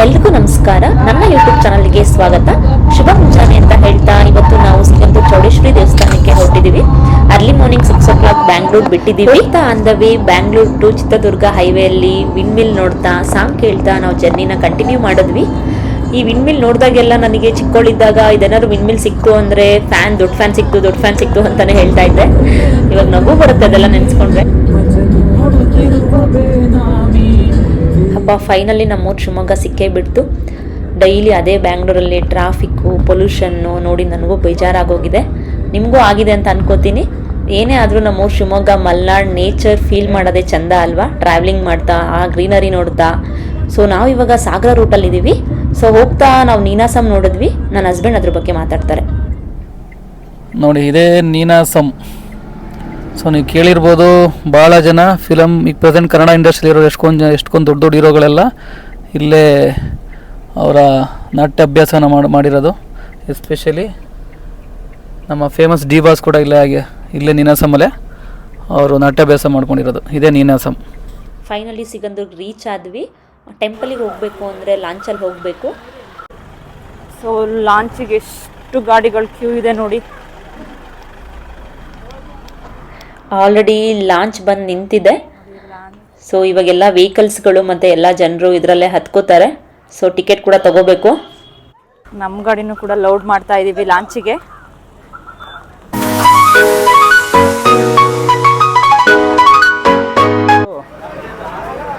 ಎಲ್ರಿಗೂ ನಮಸ್ಕಾರ. ನನ್ನ ಯೂಟ್ಯೂಬ್ ಚಾನಲ್ಗೆ ಸ್ವಾಗತ. ಶುಭ ಮುಂಜಾನೆ ಅಂತ ಹೇಳ್ತಾ ಇವತ್ತು ನಾವು ಸಿಗಂದೂರು ಚೌಡೇಶ್ವರಿ ದೇವಸ್ಥಾನಕ್ಕೆ ಹೊರಟಿದೀವಿ early morning six o'clock Bangalore ಬಿಟ್ಟಿದ್ದೀವಿ. On the way Bangalore to Chitradurga ಹೈವೇಯಲ್ಲಿ windmill ನೋಡ್ತಾ ಸಾಂಗ್ ಕೇಳ್ತಾ ನಾವು ಜರ್ನಿನ ಕಂಟಿನ್ಯೂ ಮಾಡಿದ್ವಿ. ಈ ವಿಂಡ್ ಮಿಲ್ ನೋಡಿದಾಗೆಲ್ಲ ನನಗೆ ಚಿಕ್ಕವಳಿದ್ದಾಗ ಇದೇನಾದ್ರು ವಿಂಡ್ ಮಿಲ್ ಸಿಕ್ತು ಅಂದ್ರೆ ಫ್ಯಾನ್ ದೊಡ್ಡ ಫ್ಯಾನ್ ಸಿಕ್ತು ದೊಡ್ಡ ಫ್ಯಾನ್ ಸಿಕ್ತು ಅಂತಾನೆ ಹೇಳ್ತಾ ಇದ್ದೆ. ಇವಾಗ ನಗು ಬರುತ್ತೆ ಅದೆಲ್ಲ ನೆನ್ಸ್ಕೊಂಡ್ರೆ. ಫೈನಲಿ ನಮ್ಮೂರು ಶಿವಮೊಗ್ಗ ಸಿಕ್ಕೇ ಬಿಡ್ತು. ಡೈಲಿ ಅದೇ ಬ್ಯಾಂಗ್ಳೂರಲ್ಲಿ ಟ್ರಾಫಿಕ್ಕು ಪೊಲ್ಯೂಷನ್ನು ನೋಡಿ ನನಗೂ ಬೇಜಾರಾಗೋಗಿದೆ. ನಿಮಗೂ ಆಗಿದೆ ಅಂತ ಅನ್ಕೋತೀನಿ. ಏನೇ ಆದರೂ ನಮ್ಮೂರು ಶಿವಮೊಗ್ಗ, ಮಲ್ನಾಡ್ ನೇಚರ್ ಫೀಲ್ ಮಾಡೋದೇ ಚಂದ ಅಲ್ವಾ? ಟ್ರಾವೆಲಿಂಗ್ ಮಾಡ್ತಾ, ಆ ಗ್ರೀನರಿ ನೋಡ್ತಾ. ಸೊ ನಾವು ಇವಾಗ ಸಾಗರ ರೂಟಲ್ಲಿ ಇದ್ದೀವಿ ಸೊ ಹೋಗ್ತಾ ನಾವು ನೀನಾಸಂ ನೋಡಿದ್ವಿ. ನನ್ನ ಹಸ್ಬೆಂಡ್ ಅದ್ರ ಬಗ್ಗೆ ಮಾತಾಡ್ತಾರೆ. ನೋಡಿ, ಇದೇ ನೀನಾಸಂ. ಸೊ ನೀವು ಕೇಳಿರ್ಬೋದು ಭಾಳ ಜನ ಫಿಲಮ್ ಈಗ ಪ್ರೆಸೆಂಟ್ ಕನ್ನಡ ಇಂಡಸ್ಟ್ರಿಲಿ ಇರೋ ಎಷ್ಟೊಂದು ಜನ ಎಷ್ಟೊಂದು ದೊಡ್ಡ ದೊಡ್ಡ ಹೀರೋಗಳೆಲ್ಲ ಇಲ್ಲೇ ಅವರ ನಾಟ್ಯ ಅಭ್ಯಾಸನ ಮಾಡಿ ಮಾಡಿರೋದು. ಎಸ್ಪೆಷಲಿ ನಮ್ಮ ಫೇಮಸ್ ಡಿ ಬಾಸ್ ಕೂಡ ಇಲ್ಲೇ ಹಾಗೆ ಇಲ್ಲೇ ನೀನಾಸಮಲ್ಲೇ ಅವರು ನಾಟ್ಯಾಭ್ಯಾಸ ಮಾಡ್ಕೊಂಡಿರೋದು. ಇದೇ ನೀನಾಸಮ್ ಫೈನಲಿ ಸಿಗಂದೂರ್ಗೆ ರೀಚ್ ಆದ್ವಿ. ಟೆಂಪಲಿಗೆ ಹೋಗಬೇಕು ಅಂದರೆ ಲಾಂಚಲ್ಲಿ ಹೋಗಬೇಕು. ಸೊ ಲಾಂಚಿಗೆ ಎಷ್ಟು ಗಾಡಿಗಳು ಕ್ಯೂ ಇದೆ ನೋಡಿ. ಆಲ್ರೆಡಿ ಲಾಂಚ್ ಬಂದು ನಿಂತಿದೆ. ಸೊ ಇವಾಗೆಲ್ಲ ವೆಹಿಕಲ್ಸ್ಗಳು ಮತ್ತು ಎಲ್ಲ ಜನರು ಇದರಲ್ಲೇ ಹತ್ಕೋತಾರೆ. ಸೊ ಟಿಕೆಟ್ ಕೂಡ ತಗೋಬೇಕು. ನಮ್ಮ ಗಾಡಿನೂ ಕೂಡ ಲೋಡ್ ಮಾಡ್ತಾ ಇದ್ದೀವಿ ಲಾಂಚಿಗೆ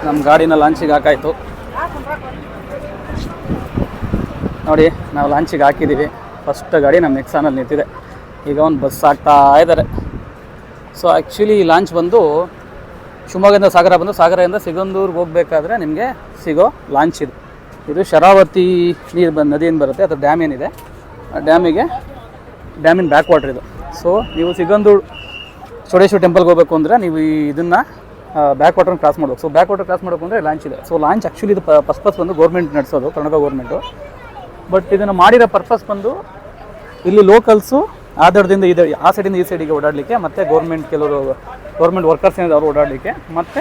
ನಮ್ಮ ಗಾಡಿನ ಲಾಂಚಿಗೆ ಹಾಕಾಯಿತು. ನೋಡಿ ನಾವು ಲಾಂಚಿಗೆ ಹಾಕಿದ್ದೀವಿ ಫಸ್ಟ್ ಗಾಡಿ ನಮ್ಮ ನೆಕ್ಸಾನಲ್ಲಿ ನಿಂತಿದೆ. ಈಗ ಒಂದು ಬಸ್ ಆಗ್ತಾ ಇದ್ದಾರೆ ಸೊ ಆ್ಯಕ್ಚುಲಿ ಲಾಂಚ್ ಬಂದು ಶಿವಮೊಗ್ಗದಿಂದ ಸಾಗರ ಬಂದು ಸಾಗರದಿಂದ ಸಿಗಂದೂರ್ಗೆ ಹೋಗಬೇಕಾದ್ರೆ ನಿಮಗೆ ಸಿಗೋ ಲಾಂಚ್ ಇದು. ಇದು ಶರಾವತಿ ನೀರು ಬಂದು ಏನು ಬರುತ್ತೆ, ಅಥವಾ ಡ್ಯಾಮ್ ಏನಿದೆ. ಆ ಡ್ಯಾಮಿಗೆ ಡ್ಯಾಮಿನ ಬ್ಯಾಕ್ ವಾಟರ್ ಇದು. ಸೊ ನೀವು ಸಿಗಂದೂರು, ಚೌಡೇಶ್ವರ ಟೆಂಪಲ್ಗೆ ಹೋಗಬೇಕು ಅಂದರೆ ನೀವು ಇದನ್ನು ಬ್ಯಾಕ್ ವಾಟರ್ನ ಕ್ರಾಸ್ ಮಾಡಬೇಕು. ಸೊ ಬ್ಯಾಕ್ ವಾಟರ್ ಕ್ರಾಸ್ ಮಾಡಬೇಕು ಅಂದರೆ ಲಾಂಚ್ ಇದೆ. ಸೊ ಲಾಂಚ್ ಆ್ಯಕ್ಚುಲಿ ಇದು ಫಸ್ಟ್ ಫಸ್ಟ್ ಬಂದು ಗೌರ್ಮೆಂಟ್ ನಡೆಸೋದು, ಕರ್ನಾಟಕ ಗೌರ್ಮೆಂಟು ಬಟ್ ಇದನ್ನು ಮಾಡಿರೋ ಪರ್ಪಸ್ ಬಂದು ಇಲ್ಲಿ ಲೋಕಲ್ಸು ಆ ದಡದಿಂದ ಇದು ಆ ಸೈಡಿಂದ ಈ ಸೈಡಿಗೆ ಓಡಾಡಲಿಕ್ಕೆ ಮತ್ತು ಗೌರ್ಮೆಂಟ್ ಕೆಲವರು ಗೌರ್ಮೆಂಟ್ ವರ್ಕರ್ಸ್ ಏನಿದೆ ಅವರು ಓಡಾಡಲಿಕ್ಕೆ ಮತ್ತು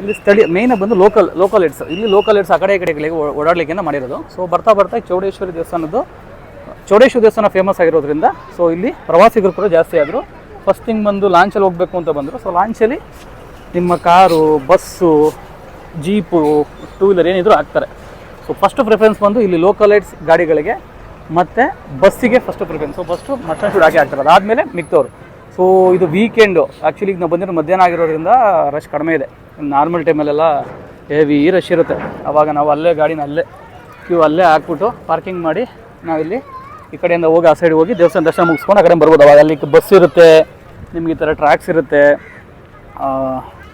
ಇಲ್ಲಿ ಸ್ಥಳೀಯ ಮೇಯ್ನ್ ಬಂದು ಲೋಕಲ್ ಲೋಕಲ್ ಏಡ್ಸ್ ಇಲ್ಲಿ ಲೋಕಲ್ ಏಡ್ಸ್ ಆ ಕಡೆ, ಈ ಕಡೆಗಳಿಗೆ ಓಡಾಡಲಿಕ್ಕೆ ಮಾಡಿರೋದು. ಸೊ ಬರ್ತಾ ಬರ್ತಾ ಚೌಡೇಶ್ವರಿ ದೇವಸ್ಥಾನದ್ದು, ಚೌಡೇಶ್ವರಿ ದೇವಸ್ಥಾನ ಫೇಮಸ್ ಆಗಿರೋದ್ರಿಂದ ಸೊ ಇಲ್ಲಿ ಪ್ರವಾಸಿಗರು ಕೂಡ ಜಾಸ್ತಿ ಆದರು. ಫಸ್ಟ್ ಥಿಂಗ್ ಬಂದು ಲಾಂಚಲ್ಲಿ ಹೋಗಬೇಕು ಅಂತ ಬಂದರು. ಸೊ ಲಾಂಚಲ್ಲಿ ನಿಮ್ಮ car bus jeep two wheeler ಏನಿದ್ರು ಹಾಕ್ತಾರೆ. ಸೊ ಫಸ್ಟ್ ಪ್ರಿಫರೆನ್ಸ್ ಬಂದು ಇಲ್ಲಿ ಲೋಕಲ್ ಹೆಡ್ಸ್ ಗಾಡಿಗಳಿಗೆ ಮತ್ತು ಬಸ್ಸಿಗೆ ಫಸ್ಟ್ ಪ್ರಿಫರೆನ್ಸ್ ಸೊ ಫಸ್ಟು ಮಟನ್ ಶೂಟ್ ಹಾಕಿ ಹಾಕ್ತಾರೆ ಅದಾದಮೇಲೆ ಮಿಕ್ತವ್ರು ಸೊ ಇದು ವೀಕೆಂಡು ಆ್ಯಕ್ಚುಲಿ ಈಗ ನಾವು ಬಂದಿರೋ ಮಧ್ಯಾಹ್ನ ಆಗಿರೋದ್ರಿಂದ ರಶ್ ಕಡಿಮೆ ಇದೆ. ನಾರ್ಮಲ್ ಟೈಮಲ್ಲೆಲ್ಲ ಹೆವಿ ರಶ್ ಇರುತ್ತೆ. ಆವಾಗ ನಾವು ಅಲ್ಲೇ ಗಾಡಿನ ಅಲ್ಲೇ ಕ್ಯೂ ಅಲ್ಲೇ ಹಾಕ್ಬಿಟ್ಟು ಪಾರ್ಕಿಂಗ್ ಮಾಡಿ ನಾವಿಲ್ಲಿ ಈ ಕಡೆಯಿಂದ ಹೋಗಿ ಆ ಸೈಡ್ ಹೋಗಿ ದೇವಸ್ಥಾನ ದರ್ಶನ ಮುಗಿಸ್ಕೊಂಡು ಆ ಕಡೆ ಬರ್ಬೋದು. ಅವಾಗ ಅಲ್ಲಿ ಬಸ್ ಇರುತ್ತೆ, ನಿಮ್ಗೆ ಈ ಥರ ಟ್ರ್ಯಾಕ್ಸ್ ಇರುತ್ತೆ.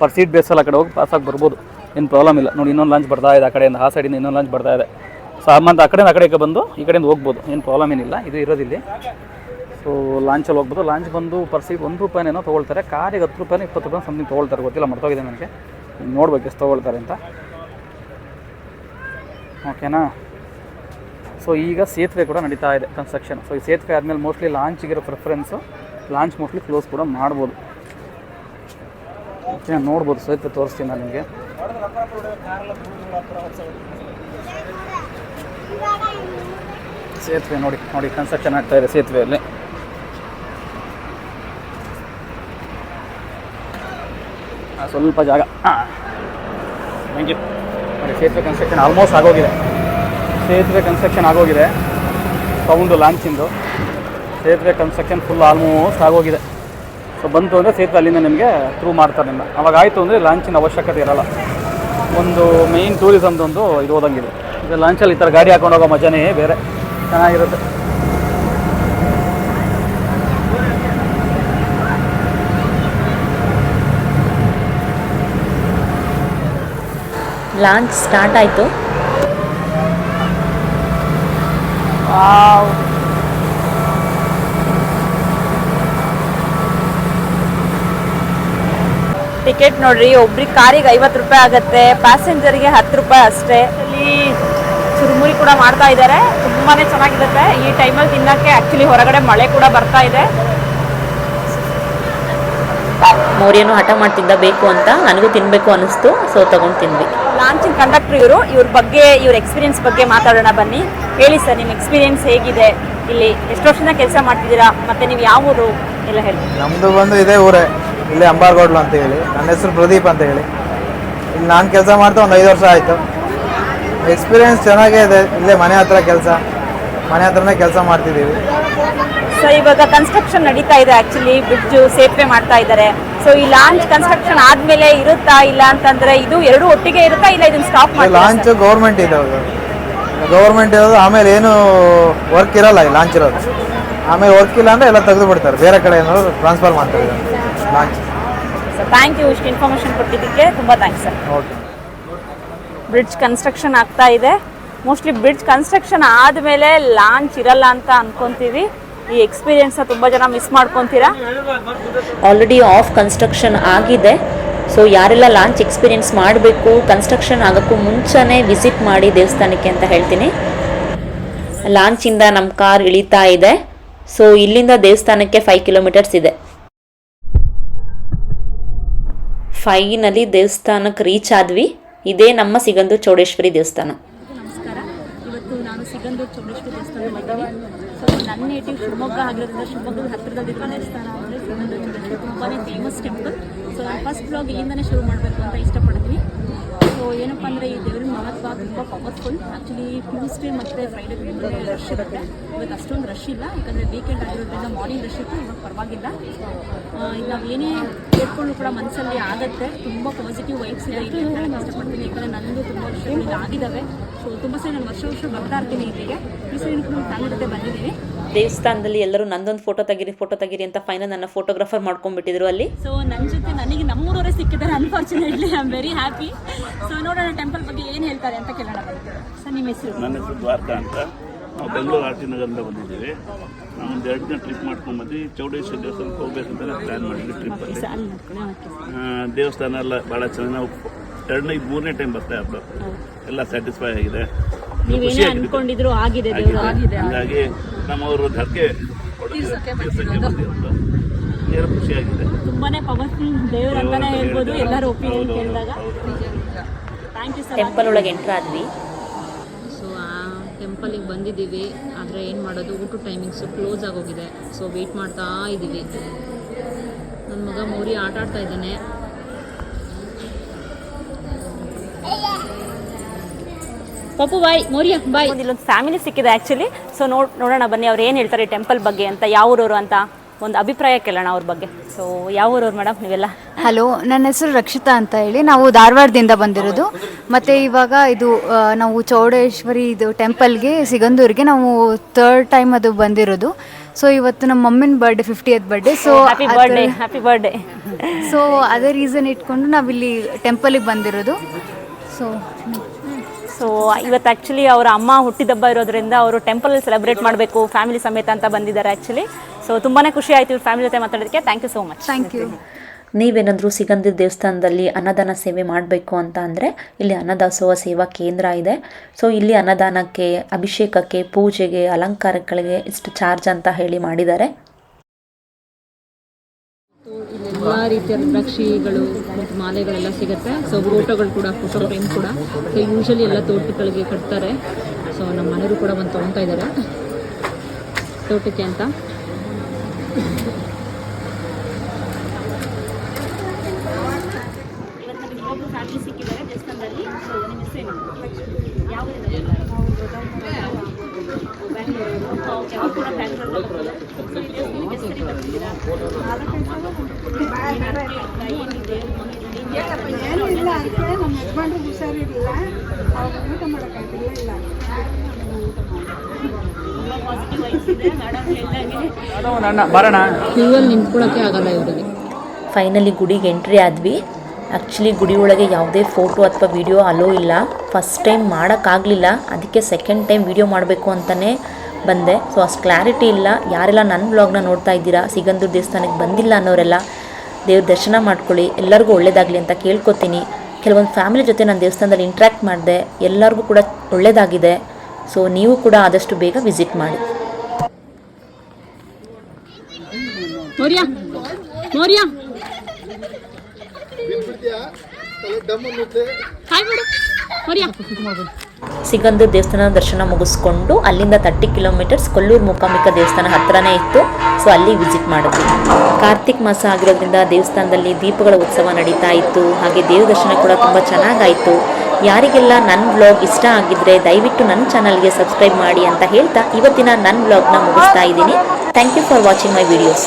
ಪರ್ ಸೀಟ್ ಬೇಸಲ್ಲಿ ಆ ಕಡೆ ಹೋಗಿ ಪಾಸಾಗಿ ಬರ್ಬೋದು. ಏನು ಪ್ರಾಬ್ಲಮ್ ಇಲ್ಲ. ನೋಡಿ, ಇನ್ನೊಂದು ಲಾಂಚ್ ಬರ್ತಾ ಇದೆ ಆ ಕಡೆಯಿಂದ. ಆ ಸೈಡಿಂದ ಇನ್ನೊಂದು ಲಾಂಚ್ ಬರ್ತಾ ಇದೆ. ಸಾಮಾನ್ಯ ಆ ಕಡೆಯಿಂದ ಆ ಕಡೆಗೆ ಬಂದು ಈ ಕಡೆಯಿಂದ ಹೋಗ್ಬೋದು. ಏನು ಪ್ರಾಬ್ಲಮ್ ಏನಿಲ್ಲ. ಇದು ಇರೋದಿಲ್ಲ. ಸೊ ಲಾಂಚಲ್ಲಿ ಹೋಗ್ಬೋದು. ಲಾಂಚ್ ಬಂದು ಪರ್ಸಿಗೆ ಸೀಟ್ ಒಂದು ರೂಪಾಯಿನೇನೋ ತೊಗೊಳ್ತಾರೆ. ಕಾರಿಗೆ ಹತ್ತು ರೂಪಾಯಿ ಇಪ್ಪತ್ತು ರೂಪಾಯಿ ಸಮಥಿಂಗ್ ತೊಗೊಳ್ತಾರೆ. ಗೊತ್ತಿಲ್ಲ, ಮರ್ತೋಗಿದೆ ನನಗೆ. ನೋಡ್ಬೇಕು ಎಷ್ಟು ತೊಗೊಳ್ತಾರೆ ಅಂತ. ಓಕೆನಾ ಸೊ ಈಗ ಸೇತುವೆ ಕೂಡ ನಡೀತಾ ಇದೆ ಕನ್ಸ್ಟ್ರಕ್ಷನ್ ಸೊ ಈ ಸೇತುವೆ ಆದಮೇಲೆ ಮೋಸ್ಟ್ಲಿ ಲಾಂಚಿಗಿರೋ ಪ್ರಿಫರೆನ್ಸು ಲಾಂಚ್ ಮೋಸ್ಟ್ಲಿ ಕ್ಲೋಸ್ ಕೂಡ ಮಾಡ್ಬೋದು. ಓಕೆ ನೋಡ್ಬೋದು, ಸೇತುವೆ ತೋರಿಸ್ತೀನಿ ನಾನು ನಿಮಗೆ. ಸೇತುವೆ ನೋಡಿ ನೋಡಿ, ಕನ್ಸ್ಟ್ರಕ್ಷನ್ ಆಗ್ತಾ ಇದೆ ಸೇತುವೆಯಲ್ಲಿ. ಸ್ವಲ್ಪ ಜಾಗ. ಥ್ಯಾಂಕ್ ಯು ನೋಡಿ, ಸೇತುವೆ ಕನ್ಸ್ಟ್ರಕ್ಷನ್ ಆಲ್ಮೋಸ್ಟ್ ಆಗೋಗಿದೆ. ಸೇತುವೆ ಕನ್ಸ್ಟ್ರಕ್ಷನ್ ಆಗೋಗಿದೆ. ಸೌಂಡು ಲಾಂಚಿಂದು ಸೇತುವೆ ಕನ್ಸ್ಟ್ರಕ್ಷನ್ ಫುಲ್ ಆಲ್ಮೋಸ್ಟ್ ಆಗೋಗಿದೆ. ಸೊ ಬಂತು ಅಂದರೆ ಸೇತುವೆ ಅಲ್ಲಿಂದ ನಿಮಗೆ ಥ್ರೂ ಮಾಡ್ತಾರೆ ನಿಮ್ಮ ಅವಾಗ ಆಯಿತು ಅಂದರೆ ಲಾಂಚಿನ ಅವಶ್ಯಕತೆ ಇರಲ್ಲ. ಒಂದು ಮೇಯ್ನ್ ಟೂರಿಸಮ್ದೊಂದು ಇದು ಹೋದಂಗಿದೆ. ಇದು ಲಂಚಲ್ಲಿ ಈ ಥರ ಗಾಡಿ ಹಾಕೊಂಡು ಹೋಗೋ ಮಜಾನೇ ಬೇರೆ. ಚೆನ್ನಾಗಿರುತ್ತೆ. ಲಾಂಚ್ ಸ್ಟಾರ್ಟ್ ಆಯಿತು. ಟಿಕೆಟ್ ನೋಡ್ರಿ ಒಬ್ರಿಗೆ ಕಾರಿಗೆ ಐವತ್ತು ರೂಪಾಯಿ ಆಗುತ್ತೆ ಪ್ಯಾಸೆಂಜರ್ಗೆ ಹತ್ತು ರೂಪಾಯಿ ಅಷ್ಟೇ. ಚುರುಮುರಿ ಕೂಡ ಮಾಡ್ತಾ ಇದ್ದಾರೆ. ತುಂಬಾನೇ ಚೆನ್ನಾಗಿರುತ್ತೆ. ಈ ಟೈಮಲ್ಲಿ ತಿನ್ನಕ್ಕೆ ಆಕ್ಚುಲಿ ಹೊರಗಡೆ ಮಳೆ ಕೂಡ ಬರ್ತಾ ಇದೆ. ಮೌರ್ಯನು ಹಠ ಮಾಡ್ತಿದ್ದ ಬೇಕು ಅಂತ ನನಗೂ ತಿನ್ನಬೇಕು ಅನಿಸ್ತು ಸೊ ತಗೊಂಡು ತಿಂದ್ವಿ. ಲಾಂಚಿನ ಕಂಡಕ್ಟರ್ ಇವರು. ಇವ್ರ ಬಗ್ಗೆ ಇವ್ರ ಎಕ್ಸ್ಪೀರಿಯನ್ಸ್ ಬಗ್ಗೆ ಮಾತಾಡೋಣ ಬನ್ನಿ. ಹೇಳಿ ಸರ್ ನಿಮ್ಮ ಎಕ್ಸ್ಪೀರಿಯನ್ಸ್ ಹೇಗಿದೆ? ಇಲ್ಲಿ ಎಷ್ಟು ವರ್ಷದಿಂದ ಕೆಲಸ ಮಾಡ್ತಿದ್ದೀರಾ? ಮತ್ತೆ ನೀವು ಯಾವ ಊರು? ಎಲ್ಲ ಹೇಳಿ. ನಮ್ಮದು ಬಂದು ಇದೇ ಊರೇ. ಇಲ್ಲಿ ಅಂಬಾರ್ಗೋಡ್ಲು ಅಂತ ಹೇಳಿ. ನನ್ನ ಹೆಸರು ಪ್ರದೀಪ್ ಅಂತ ಹೇಳಿ. ಇಲ್ಲಿ ನಾನು ಕೆಲಸ ಮಾಡ್ತಾ ಒಂದು ಐದು ವರ್ಷ ಆಯಿತು. ಎಕ್ಸ್ಪೀರಿಯೆನ್ಸ್ ಚೆನ್ನಾಗೇ ಇದೆ ಇಲ್ಲೇ ಮನೆ ಹತ್ರ ಕೆಲಸ. ಮನೆ ಹತ್ರನೇ ಕೆಲಸ ಮಾಡ್ತಿದ್ದೀವಿ. ಸೊ ಇವಾಗ ಕನ್ಸ್ಟ್ರಕ್ಷನ್ ನಡೀತಾ ಇದೆ ಆಕ್ಚುಲಿ ಬ್ರಿಡ್ಜ್ ಸೇತುವೆ ಮಾಡ್ತಾ ಇದ್ದಾರೆ. ಸೊ ಈ ಲಾಂಚ್ ಕನ್ಸ್ಟ್ರಕ್ಷನ್ ಆದ್ಮೇಲೆ ಇರುತ್ತಾ ಇಲ್ಲ ಅಂತಂದ್ರೆ ಇದು ಎರಡು ಒಟ್ಟಿಗೆ ಇರುತ್ತಾ ಇಲ್ಲ ಇದನ್ನ ಸ್ಟಾಪ್ ಮಾಡಿ ಲಾಂಚ್ ಗೌರ್ಮೆಂಟ್ ಇದೆ ಅವರು ಗೌರ್ಮೆಂಟ್ ಇರೋದು ಆಮೇಲೆ ಏನು ವರ್ಕ್ ಇರಲ್ಲ ಈ ಲಾಂಚ್ ಇರೋದು. ಆಮೇಲೆ ವರ್ಕ್ ಇಲ್ಲ ಅಂದ್ರೆ ಎಲ್ಲ ತೆಗೆದು ಬಿಡ್ತಾರೆ ಬೇರೆ ಕಡೆ ಏನಾದ್ರು ಟ್ರಾನ್ಸ್ಫರ್ ಮಾಡ್ತಾರೆ. ಲಾಂಚ್ ಸೊ ಥ್ಯಾಂಕ್ ಯು ಇಷ್ಟು ಇನ್ಫಾರ್ಮೇಷನ್ ಕೊಟ್ಟಿದ್ದಕ್ಕೆ ತುಂಬಾ thanks sir. Okay bridge construction ಆಗ್ತಾ ಇದೆ. ಮೋಸ್ಟ್ಲಿ ಬ್ರಿಡ್ಜ್ ಕನ್ಸ್ಟ್ರಕ್ಷನ್ ಆದಮೇಲೆ ಲಾಂಚ್ ಇರಲ್ಲ ಅಂತ ಅನ್ಕೊಂತೀವಿ. ಈ ಎಕ್ಸ್ಪೀರಿಯನ್ಸ್ ತುಂಬ ಜನ ಮಿಸ್ ಮಾಡ್ಕೊತೀರಾ? ಆಲ್ರೆಡಿ ಆಫ್ ಕನ್ಸ್ಟ್ರಕ್ಷನ್ ಆಗಿದೆ. ಸೊ ಯಾರೆಲ್ಲ ಲಾಂಚ್ ಎಕ್ಸ್ಪೀರಿಯನ್ಸ್ ಮಾಡಬೇಕು ಕನ್ಸ್ಟ್ರಕ್ಷನ್ ಆಗೋಕ್ಕೂ ಮುಂಚೆನೇ ವಿಸಿಟ್ ಮಾಡಿ ದೇವಸ್ಥಾನಕ್ಕೆ ಅಂತ ಹೇಳ್ತೀನಿ. ಲಾಂಚಿಂದ ನಮ್ಮ ಕಾರ್ ಇಳಿತಾ ಇದೆ. ಸೊ ಇಲ್ಲಿಂದ ದೇವಸ್ಥಾನಕ್ಕೆ ಫೈವ್ ಕಿಲೋಮೀಟರ್ಸ್ ಇದೆ. ಫೈನಲಿ ದೇವಸ್ಥಾನಕ್ಕೆ ರೀಚ್ ಆದ್ವಿ. ಇದೇ ನಮ್ಮ ಸಿಗಂದು ಚೌಡೇಶ್ವರಿ ದೇವಸ್ಥಾನ. ನಮಸ್ಕಾರ. ಇವತ್ತು ನಾನು ಸಿಗಂಧು ಚೌಡೇಶ್ವರಿ ದೇವಸ್ಥಾನ ನನ್ನ ನೇಟಿವ್ ಶಿವಮೊಗ್ಗ ಆಗಿರೋದ್ರಿಂದ ಶಿವಮೊಗ್ಗದ ಹತ್ತಿರದಲ್ಲಿರುವ ದೇವಸ್ಥಾನ ಅಂದರೆ ಚೌಡೇಶ್ವರಿ. ತುಂಬಾ ಫೇಮಸ್ ಟೆಂಪಲ್ ಸೊ ನಾನು ಫಸ್ಟ್ ಬ್ಲಾಗ್ ಇಲ್ಲಿಂದನೇ ಶುರು ಮಾಡಬೇಕು ಅಂತ ಇಷ್ಟಪಡ್ತೀನಿ. ಸೊ ಏನಪ್ಪ ಅಂದರೆ ಈ ದೇವ್ರ ಮಹತ್ವ ತುಂಬ ಪವರ್ಫುಲ್ ಆ್ಯಕ್ಚುಲಿ ಟ್ಯೂಸ್ಡೇ ಮತ್ತು ಫ್ರೈಡೇ ರಶ್ ಇರುತ್ತೆ. ಇವತ್ತು ಅಷ್ಟೊಂದು ರಶ್ ಇಲ್ಲ. ಯಾಕಂದರೆ ವೀಕೆಂಡ್ ಆಗಿರೋದ್ರಿಂದ ಮಾರ್ನಿಂಗ್ ರಶ್ ಇತ್ತು, ಇವಾಗ ಪರವಾಗಿಲ್ಲ. ನಾವು ಏನೇ ಕೇಳ್ಕೊಂಡು ಕೂಡ ಮನಸ್ಸಲ್ಲಿ ಆಗುತ್ತೆ. ತುಂಬ ಪಾಸಿಟಿವ್ ವೈಬ್ಸ್ ಇದೆ ಇಲ್ಲಿ. ಹೇಳಕ್ಕೆ ಇಷ್ಟಪಡ್ತೀನಿ ಯಾಕಂದರೆ ನಂದು ತುಂಬ ವರ್ಷ ಆಗಿದ್ದಾವೆ ಸೊ ತುಂಬ ಸರಿ ನಾನು ವರ್ಷ ವರ್ಷ ಬರ್ತಾ ಇರ್ತೀನಿ ಇಲ್ಲಿಗೆ. ಈ ಸರಿ ಕೂಡ ಜೊತೆ ಬಂದಿದ್ದೀನಿ. ದೇವಸ್ಥಾನದಲ್ಲಿ ಎಲ್ಲರೂ ನಂದೊಂದು ಫೋಟೋ ತೆಗಿರಿ ಫೋಟೋ ತೆಗಿರಿ ಅಂತ ಫೈನಲ್ ನನ್ನ ಫೋಟೋಗ್ರಾಫರ್ ಮಾಡ್ಕೊಂಡ್ಬಿಟ್ಟಿದ್ರು ಅಲ್ಲಿ. ಸೊ ನನ್ನ ಜೊತೆ ನನಗೆ ನಮ್ಮೂರವರೇ ಸಿಕ್ಕಿದ್ದಾರೆ unfortunately I am very happy so ನೋಡೋಣ ಟೆಂಪಲ್ ಬಗ್ಗೆ ಏನು ಹೇಳ್ತಾರೆ ಅಂತ ಕೇಳೋಣ. ಸರ್ ನಿಮ್ಮ ಹೆಸರು? ನನ್ನ ಹೆಸರು ದ್ವಾರಕಾ ಅಂತ. ನಾವು ಬೆಂಗಳೂರು ಆರ್ ಟಿ ನಗರದಿಂದ ಬಂದಿದ್ದೀವಿ. ನಾವು ಒಂದು ಎರಡು ದಿನ ಟ್ರಿಪ್ ಮಾಡ್ಕೊಂಡ್ಬಂದು ಚೌಡೇಶ್ವರ ದೇವಸ್ಥಾನಕ್ಕೆ ಹೋಗ್ಬೇಕಂತ ಪ್ಲ್ಯಾನ್ ಮಾಡಿದ್ವಿ ಟ್ರಿಪ್ಪಲ್ಲಿ ದೇವಸ್ಥಾನ ಎಲ್ಲ ಭಾಳ ಚೆನ್ನಾಗಿ ನಾವು ಎರಡನೇ ಮೂರನೇ ಟೈಮ್ ಬರ್ತಾ ಹಬ್ಬ. ಎಲ್ಲ ಸ್ಯಾಟಿಸ್ಫೈ ಆಗಿದೆ. ನೀವೇನೇ ಅನ್ಕೊಂಡಿದ್ರು ಆಗಿದೆ ದೇವರು. ಆಗಿದೆ ಹಂಗಾಗಿ ನಮ್ಮವರು ಧಕ್ಕೆ ಏನು ಖುಷಿಯಾಗಿದೆ. ತುಂಬಾನೇ ಪವರ್ಫುಲ್ ದೇವ್ರು ಅಂತಾನೆ ಹೇಳ್ಬೋದು. ಎಲ್ಲರೂ ಒಪಿನಿಯನ್ ಕೇಳಿದಾಗ ಥ್ಯಾಂಕ್ ಯು ಸರ್ ಟೆಂಪಲ್ ಒಳಗೆ ಎಂಟರ್ ಆದ್ವಿ. ಸೊ ಆ ಟೆಂಪಲಿಗೆ ಬಂದಿದ್ದೀವಿ. ಆದರೆ ಏನು ಮಾಡೋದು? ಊಟ ಟೈಮಿಂಗ್ಸು ಕ್ಲೋಸ್ ಆಗೋಗಿದೆ. ಸೊ ವೇಟ್ ಮಾಡ್ತಾ ಇದ್ದೀವಿ ನನ್ನ ಮಗ ಮೌರಿ ಆಟ ಆಡ್ತಾ ಇದ್ದಾನೆ. ಪಪ್ಪು ಬಾಯ್ ಮೌರ್ಯ ಬಾಯ್. ಒಂದು ಇಲ್ಲೊಂದು ಫ್ಯಾಮಿಲಿ ಸಿಕ್ಕಿದೆ ಆ್ಯಕ್ಚುಲಿ ಸೊ ನೋಡ್ ನೋಡೋಣ ಬನ್ನಿ ಅವ್ರು ಏನು ಹೇಳ್ತಾರೆ ಟೆಂಪಲ್ ಬಗ್ಗೆ ಅಂತ ಯಾವ ಊರವರು ಅಂತ ಒಂದು ಅಭಿಪ್ರಾಯ ಕೇಳೋಣ ಅವ್ರ ಬಗ್ಗೆ. ಸೊ ಯಾವ ಊರವ್ರು ಮೇಡಮ್ ನೀವೆಲ್ಲ? ಹಲೋ ನನ್ನ ಹೆಸರು ರಕ್ಷಿತಾ ಅಂತ ಹೇಳಿ. ನಾವು ಧಾರವಾಡದಿಂದ ಬಂದಿರೋದು. ಮತ್ತು ಇವಾಗ ಇದು ಆ, ನಾವು ಚೌಡೇಶ್ವರಿ ಇದು ಟೆಂಪಲ್ಗೆ ಸಿಗಂದೂರಿಗೆ ನಾವು ಥರ್ಡ್ ಟೈಮ್ ಅದು ಬಂದಿರೋದು. ಸೊ ಇವತ್ತು ನಮ್ಮ ಮಮ್ಮಿನ birthday fiftieth birthday so happy birthday happy birthday so ಅದೇ ರೀಸನ್ ಇಟ್ಕೊಂಡು ನಾವಿಲ್ಲಿ ಟೆಂಪಲಿಗೆ ಬಂದಿರೋದು. ಸೊ ಸೊ ಇವತ್ತು ಆ್ಯಕ್ಚುಲಿ ಅವರ ಅಮ್ಮ ಹುಟ್ಟಿದಬ್ಬ ಇರೋದ್ರಿಂದ ಅವರು ಟೆಂಪಲಲ್ಲಿ ಸೆಲೆಬ್ರೇಟ್ ಮಾಡಬೇಕು ಫ್ಯಾಮಿಲಿ ಸಮೇತ ಅಂತ ಬಂದಿದ್ದಾರೆ ಆ್ಯಕ್ಚುಲಿ ಸೊ ತುಂಬಾ ಖುಷಿ ಆಯಿತು ಇವ್ರ ಫ್ಯಾಮಿಲಿ ಜೊತೆ ಮಾತಾಡೋದಕ್ಕೆ. Thank you so much thank you ನೀವೇನಾದರೂ ಸಿಗಂಧಿ ದೇವಸ್ಥಾನದಲ್ಲಿ ಅನ್ನದಾನ ಸೇವೆ ಮಾಡಬೇಕು ಅಂತ ಅಂದರೆ ಇಲ್ಲಿ ಅನ್ನದಾಸೋಹ ಸೇವಾ ಕೇಂದ್ರ ಇದೆ. ಸೊ ಇಲ್ಲಿ ಅನ್ನದಾನಕ್ಕೆ ಅಭಿಷೇಕಕ್ಕೆ ಪೂಜೆಗೆ ಅಲಂಕಾರಗಳಿಗೆ ಇಷ್ಟು ಚಾರ್ಜ್ ಅಂತ ಹೇಳಿ ಮಾಡಿದ್ದಾರೆ. ಎಲ್ಲ ರೀತಿಯ ರುದ್ರಾಕ್ಷಿಗಳು ಮತ್ತು ಮಾಲೆಗಳೆಲ್ಲ ಸಿಗುತ್ತೆ. ಸೊ ಫೋಟೋಗಳು ಕೂಡ ಫೋಟೋ ಫ್ರೇಮ್ ಕೂಡ. ಸೊ ಯೂಶಲಿ ಎಲ್ಲ ತೋಟಗಳಿಗೆ ಕಟ್ತಾರೆ. ಸೊ ನಮ್ಮ ಮನೆಯವರು ಕೂಡ ಬಂದು ತೊಗೊತಾ ಇದ್ದಾರೆ. ತೋಟಕ್ಕೆ ಅಂತ. ಕೂಡ ಬ್ಯಾಂಗ್ಳೂರಲ್ಲಿ ಇಲ್ಲ ನಮ್ಮ ಹುಷಾರಿರಲಿಲ್ಲ ಅವ್ರು ಊಟ ಮಾಡೋಕ್ಕಾಗಿಲ್ಲ ಇಲ್ಲ ಫೈನಲಿ ಗುಡಿಗೆ ಎಂಟ್ರಿ ಆದ್ವಿ. ಆ್ಯಕ್ಚುಲಿ ಗುಡಿ ಒಳಗೆ ಯಾವುದೇ ಫೋಟೋ ಅಥವಾ ವಿಡಿಯೋ ಅಲೋ ಇಲ್ಲ. ಫಸ್ಟ್ ಟೈಮ್ ಮಾಡೋಕ್ಕಾಗಲಿಲ್ಲ ಅದಕ್ಕೆ ಸೆಕೆಂಡ್ ಟೈಮ್ ವಿಡಿಯೋ ಮಾಡಬೇಕು ಅಂತಲೇ ಬಂದೆ. ಸೊ ಅಷ್ಟು ಕ್ಲಾರಿಟಿ ಇಲ್ಲ. ಯಾರೆಲ್ಲ ನನ್ನ ಬ್ಲಾಗ್ನ ನೋಡ್ತಾ ಇದ್ದೀರಾ, ಸಿಗಂದೂರು ದೇವಸ್ಥಾನಕ್ಕೆ ಬಂದಿಲ್ಲ ಅನ್ನೋರೆಲ್ಲ ದೇವ್ರ ದರ್ಶನ ಮಾಡ್ಕೊಳ್ಳಿ ಎಲ್ಲರಿಗೂ ಒಳ್ಳೇದಾಗಲಿ ಅಂತ ಕೇಳ್ಕೊತೀನಿ. ಕೆಲವೊಂದು ಫ್ಯಾಮಿಲಿ ಜೊತೆ ನಾನು ದೇವಸ್ಥಾನದಲ್ಲಿ ಇಂಟ್ರ್ಯಾಕ್ಟ್ ಮಾಡಿದೆ ಎಲ್ಲರಿಗೂ ಕೂಡ ಒಳ್ಳೆಯದಾಗಿದೆ ಸೊ ನೀವು ಕೂಡ ಆದಷ್ಟು ಬೇಗ ವಿಸಿಟ್ ಮಾಡಿ. ಮೌರ್ಯ. ಸಿಗಂದೂರು ದೇವಸ್ಥಾನ ದರ್ಶನ ಮುಗಿಸ್ಕೊಂಡು ಅಲ್ಲಿಂದ ತರ್ಟಿ ಕಿಲೋಮೀಟರ್ಸ್ ಕೊಲ್ಲೂರು ಮೂಕಾಂಬಿಕಾ ದೇವಸ್ಥಾನ ಹತ್ತಿರನೇ ಇತ್ತು. ಸೊ ಅಲ್ಲಿ ವಿಸಿಟ್ ಮಾಡಿದ್ವಿ. ಕಾರ್ತಿಕ್ ಮಾಸ ಆಗಿರೋದ್ರಿಂದ ದೇವಸ್ಥಾನದಲ್ಲಿ ದೀಪಗಳ ಉತ್ಸವ ನಡೀತಾ ಇತ್ತು. ಹಾಗೆ ದೇವ ದರ್ಶನ ಕೂಡ ತುಂಬ ಚೆನ್ನಾಗಾಯಿತು. ಯಾರಿಗೆಲ್ಲ ನನ್ನ ವ್ಲಾಗ್ ಇಷ್ಟ ಆಗಿದ್ರೆ ದಯವಿಟ್ಟು ನನ್ನ ಚಾನಲ್ಗೆ ಸಬ್ಸ್ಕ್ರೈಬ್ ಮಾಡಿ ಅಂತ ಹೇಳ್ತಾ ಇವತ್ತಿನ ನನ್ನ ವ್ಲಾಗ್ನ ಮುಗಿಸ್ತಾ ಇದ್ದೀನಿ. Thank you for watching my videos